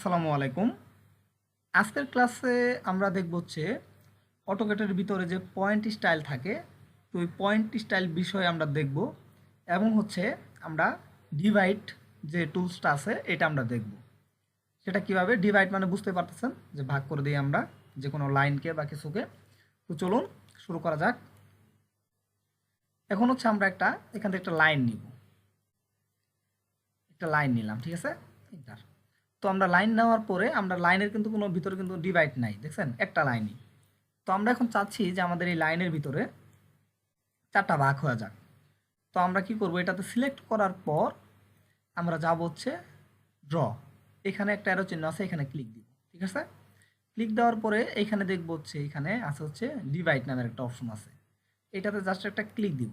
আসসালামু আলাইকুম। আজকের ক্লাসে আমরা দেখব হচ্ছে অটোকেটের ভিতরে যে পয়েন্ট স্টাইল থাকে, তো ওই পয়েন্ট স্টাইল বিষয়ে আমরা দেখব এবং হচ্ছে আমরা ডিভাইড যে টুলসটা আছে, এটা আমরা দেখব। সেটা কীভাবে? ডিভাইড মানে বুঝতে পারতেছেন? যে ভাগ করে দিই আমরা যে কোনো লাইনকে বা কিছুকে। তো চলুন, শুরু করা যাক। এখন হচ্ছে আমরা একটা, এখান থেকে একটা লাইন নিব। একটা লাইন নিলাম, ঠিক আছে? এন্টার তো আমরা লাইন নেওয়ার পরে আমরা লাইনের কিন্তু কোনো ভিতরে কিন্তু ডিভাইড নাই, দেখছেন? একটা লাইনই তো আমরা এখন চাচ্ছি যে আমাদের এই লাইনের ভিতরে চারটা ভাগ হয়ে যাক। তো আমরা কি করব, এটাতে সিলেক্ট করার পর আমরা যাব হচ্ছে ড্র এখানে একটা অ্যারো চিহ্ন আছে, এখানে ক্লিক দিব, ঠিক আছে? ক্লিক দেওয়ার পরে এখানে দেখব হচ্ছে, এখানে আছে হচ্ছে ডিভাইড নামের একটা অপশন আছে। এটাতে জাস্ট একটা ক্লিক দিব।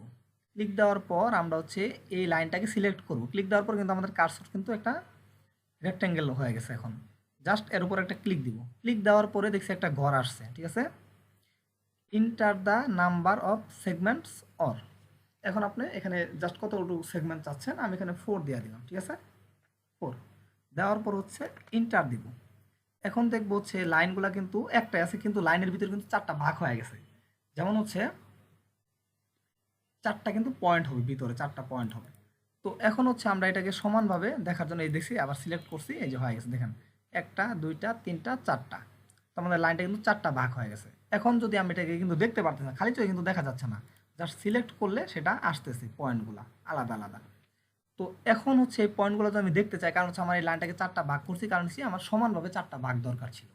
ক্লিক দেওয়ার পর আমরা হচ্ছে এই লাইনটাকে সিলেক্ট করব। ক্লিক দেওয়ার পর কিন্তু আমাদের কার্সর কিন্তু একটা রেক্ট্যাঙ্গেল হয়ে গেছে এখন। জাস্ট এর উপর একটা ক্লিক দিব। ক্লিক দেওয়ার পরে দেখছি একটা ঘর আসছে, ঠিক আছে? Enter the number of segments or এখন আপনি এখানে জাস্ট কতটুকু সেগমেন্ট চাচ্ছেন, আমি এখানে ফোর দিয়ে দিলাম, ঠিক আছে? ফোর দেওয়ার পর হচ্ছে ইন্টার দিব। এখন দেখব হচ্ছে লাইনগুলো কিন্তু একটাই আছে, কিন্তু লাইনের ভিতরে কিন্তু চারটা ভাগ হয়ে গেছে। যেমন হচ্ছে, চারটা কিন্তু পয়েন্ট হবে, ভিতরে চারটা পয়েন্ট হবে। তো এখন হচ্ছে আমরা এটাকে সমানভাবে দেখার জন্য এই দেখছি, আবার সিলেক্ট করছি, এই যে হয়ে গেছে, দেখেন। একটা, দুইটা, তিনটা, চারটা। তো আমাদের লাইনটা কিন্তু চারটা ভাগ হয়ে গেছে। এখন যদি আমি এটাকে কিন্তু দেখতে পারতেছি না, খালি চোখে কিন্তু দেখা যাচ্ছে না। জাস্ট সিলেক্ট করলে সেটা আসতেছে পয়েন্টগুলো আলাদা আলাদা। তো এখন হচ্ছে এই পয়েন্টগুলো তো আমি দেখতে চাই, কারণ হচ্ছে আমার এই লাইনটাকে চারটা ভাগ করছি, কারণ হচ্ছে আমার সমানভাবে চারটা ভাগ দরকার ছিল।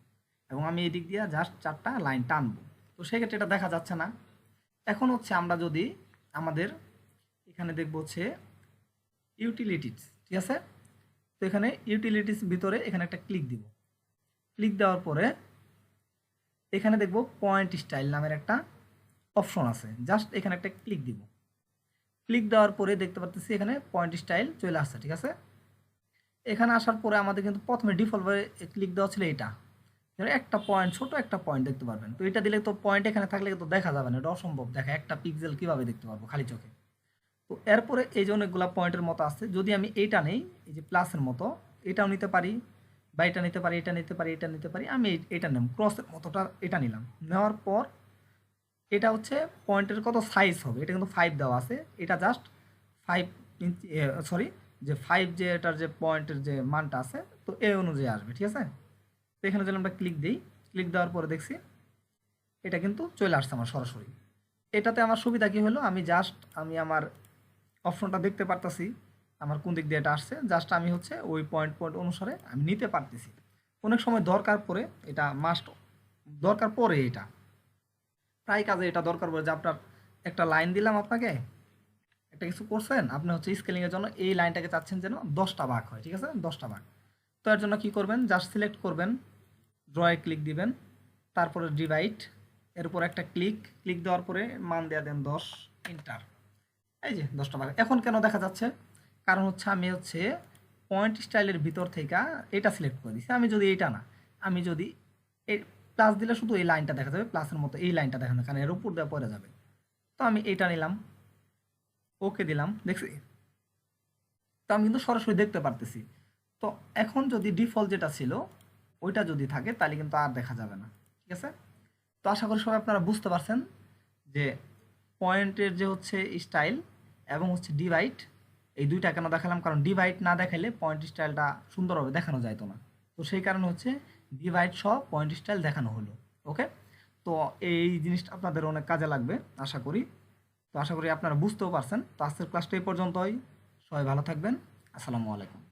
এবং আমি এই দিক দিয়ে জাস্ট চারটা লাইন টানবো। তো সেক্ষেত্রে এটা দেখা যাচ্ছে না। এখন হচ্ছে আমরা যদি আমাদের এখানে দেখব হচ্ছে ইউটিলিটিস, ঠিক আছে? তো এখানে ইউটিলিটিস ভিতরে এখানে একটা ক্লিক দিব। ক্লিক দেওয়ার পরে এখানে দেখব পয়েন্ট স্টাইল নামের একটা অপশন আছে। জাস্ট এখানে একটা ক্লিক দিব। ক্লিক দেওয়ার পরে দেখতে পাচ্ছি এখানে পয়েন্ট স্টাইল চলে আসছে, ঠিক আছে? এখানে আসার পরে আমাদের কিন্তু প্রথমে ডিফল্টভাবে ক্লিক দেওয়া ছিল এটা। একটা পয়েন্ট ছোট একটা পয়েন্ট দেখতে পারবেন। তো এটা দিলে তো পয়েন্ট এখানে থাকলে তো দেখা যাবে না, এটা অসম্ভব। দেখা একটা পিক্সেল কীভাবে দেখতে পারব খালি চোখে? তো এরপরে এই যে অনেকগুলো পয়েন্টের মতো আছে, যদি আমি এইটা নেই, এই যে প্লাসের মতো, এটাও নিতে পারি, বা এটা নিতে পারি, এটা নিতে পারি, এটা নিতে পারি, আমি এটা নিলাম ক্রসের মতোটা এটা নিলাম। নেওয়ার পর এটা হচ্ছে পয়েন্টের কত সাইজ হবে, এটা কিন্তু ফাইভ দেওয়া আছে, এটা জাস্ট ফাইভ ইঞ্চি সরি যে ফাইভ যে এটার যে পয়েন্টের যে মানটা আছে, তো এই অনুযায়ী আসবে, ঠিক আছে? তো এখানে যদি আমরা ক্লিক দিই ক্লিক দেওয়ার পরে দেখছি, এটা কিন্তু চলে আসছে আমার সরাসরি। এটাতে আমার সুবিধা কী হলো? আমি জাস্ট আমি আমার অপশনটা দেখতে পারতাছি, আমার কোন দিক দিয়ে এটা আসছে জাস্ট আমি হচ্ছে ওই পয়েন্ট পয়েন্ট অনুসারে আমি নিতে পারতেছি। অনেক সময় দরকার পড়ে এটা মাস্ট দরকার পড়ে এটা। প্রায় কাজে এটা দরকার পড়ে যে আপনার একটা লাইন দিলাম আপনাকে, একটা কিছু করছেন, আপনি হচ্ছে স্কেলিংয়ের জন্য এই লাইনটাকে চাচ্ছেন যেন দশটা ভাগ হয়, ঠিক আছে? দশটা ভাগ। তো এর জন্য কি করবেন? জাস্ট সিলেক্ট করবেন ড্রয়ে ক্লিক দিবেন, তারপরে ডিভাইড এর উপর একটা ক্লিক ক্লিক দেওয়ার পরে মান দেওয়া দেন দশ ইন্টার এই যে দশটা ভাগ এখন কেন দেখা যাচ্ছে? কারণ হচ্ছে আমি হচ্ছে পয়েন্ট স্টাইলের ভিতর থেকে এটা সিলেক্ট করে দিচ্ছি আমি যদি এইটা না, আমি যদি এই প্লাস দিলে শুধু এই লাইনটা দেখা যাবে প্লাসের মতো এই লাইনটা দেখা যাবে, কারণ এর উপর দেওয়া পড়ে যাবে। তো আমি এইটা নিলাম ওকে দিলাম, দেখছি? তো আমি কিন্তু সরাসরি দেখতে পারতেছি। তো এখন যদি ডিফল্ট যেটা ছিল, ওইটা যদি থাকে, তাহলে কিন্তু আর দেখা যাবে না। ঠিক আছে? তো আশা করি সবাই আপনারা বুঝতে পারছেন যে পয়েন্টের যে হচ্ছে স্টাইল এবং হচ্ছে ডিভাইড এই দুইটা কেন দেখালাম? কারণ ডিভাইড না দেখালে পয়েন্ট স্টাইলটা সুন্দরভাবে দেখানো যায় তো না। তো সেই কারণে হচ্ছে ডিভাইড সহ পয়েন্ট স্টাইল দেখানো হলো ওকে তো এই জিনিসটা আপনাদের অনেক কাজে লাগবে, আশা করি। তো আশা করি আপনারা বুঝতেও পারছেন। তো আজকের ক্লাসটা এই পর্যন্তই। সবাই ভালো থাকবেন। আসসালামু আলাইকুম।